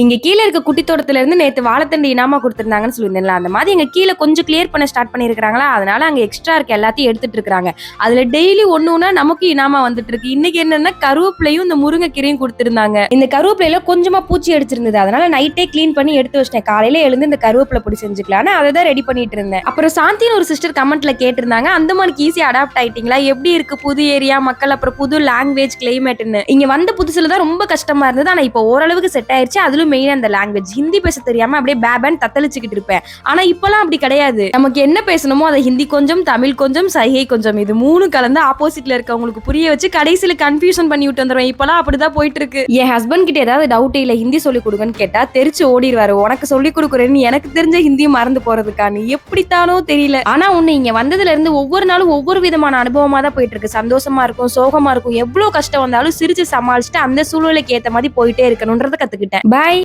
இங்க கீழே இருக்க குட்டி தோட்டத்துல இருந்து நேத்து வாழைத்தண்டு இனாமா கொடுத்துருந்தாங்கன்னு சொல்லியிருந்தேன்ல அந்த மாதிரி எங்க கீழே கொஞ்சம் கிளியர் பண்ண ஸ்டார்ட் பண்ணிருக்காங்களா அதனால அங்க எக்ஸ்ட்ரா இருக்க எல்லாத்தையும் எடுத்துட்டு இருக்காங்க. அதுல டெய்லி ஒண்ணுன்னா நமக்கு இனாமா வந்துட்டு இருக்கு. இன்னைக்கு என்னன்னா கருவேப்பிலையும் இந்த முருங்கைக்கீரையும் கொடுத்துருந்தாங்க. இந்த கருவேப்பிலையில கொஞ்சமா பூச்சி அடிச்சிருந்தது. அதனால நைட்டே க்ளீன் பண்ணி எடுத்து வச்சிட்டேன். காலையில எழுந்து இந்த கருவேப்பிலை பொடி செஞ்சுக்கலாம்னு அதை தான் ரெடி பண்ணிட்டு இருந்தேன். அப்புறம் சாந்தின்னு ஒரு சிஸ்டர் கமெண்ட்ல கேட்டிருந்தாங்க அந்த மாதிரி ஈஸியா அடாப்ட் ஆயிட்டீங்களா? எப்படி இருக்கு? புது ஏரியா மக்கள் அப்புறம் புது லாங்குவேஜ் கிளைமேட்னு இங்க வந்த புதுசுல தான் ரொம்ப கஷ்டமா இருந்தது. ஆனா இப்போ ஓரளவுக்கு செட் ஆயிடுச்சு அதுல அதுலயும் அந்த லாங்குவேஜ் ஹிந்தி பேச தெரியாம அப்படியே பேபன் தத்தளிச்சுக்கிட்டு இருப்பேன். ஆனா இப்பெல்லாம் அப்படி கிடையாது. நமக்கு என்ன பேசணுமோ அதை ஹிந்தி கொஞ்சம் தமிழ் கொஞ்சம் சைகை கொஞ்சம். இது மூணு கலந்து ஆப்போசிட்ல இருக்கவங்களுக்கு புரிய வச்சு கடைசியில கன்ஃபியூஷன் பண்ணி விட்டு வந்துருவேன். இப்பெல்லாம் அப்படிதான் போயிட்டு இருக்கு என் ஹஸ்பண்ட் கிட்ட ஏதாவது டவுட் இல்ல ஹிந்தி சொல்லி கொடுங்கன்னு கேட்டா தெரிச்சு ஓடிடுவாரு உனக்கு சொல்லி கொடுக்குறேன்னு எனக்கு தெரிஞ்ச ஹிந்தியை மறந்து போறதுக்கான்னு எப்படித்தானோ தெரியல. ஆனா உன்னை இங்க வந்ததுல இருந்து ஒவ்வொரு நாளும் ஒவ்வொரு விதமான அனுபவமா தான் போயிட்டு இருக்கு சந்தோஷமா இருக்கும் சோகமா இருக்கும். எவ்வளவு கஷ்டம் வந்தாலும் சிரிச்சு சமாளிச்சுட்டு அந்த சூழ்நிலைக்கு ஏத்த மாதிரி போயிட்டே இருக்கணும்ன்றத கத்துக்கிட்டேன். பாய்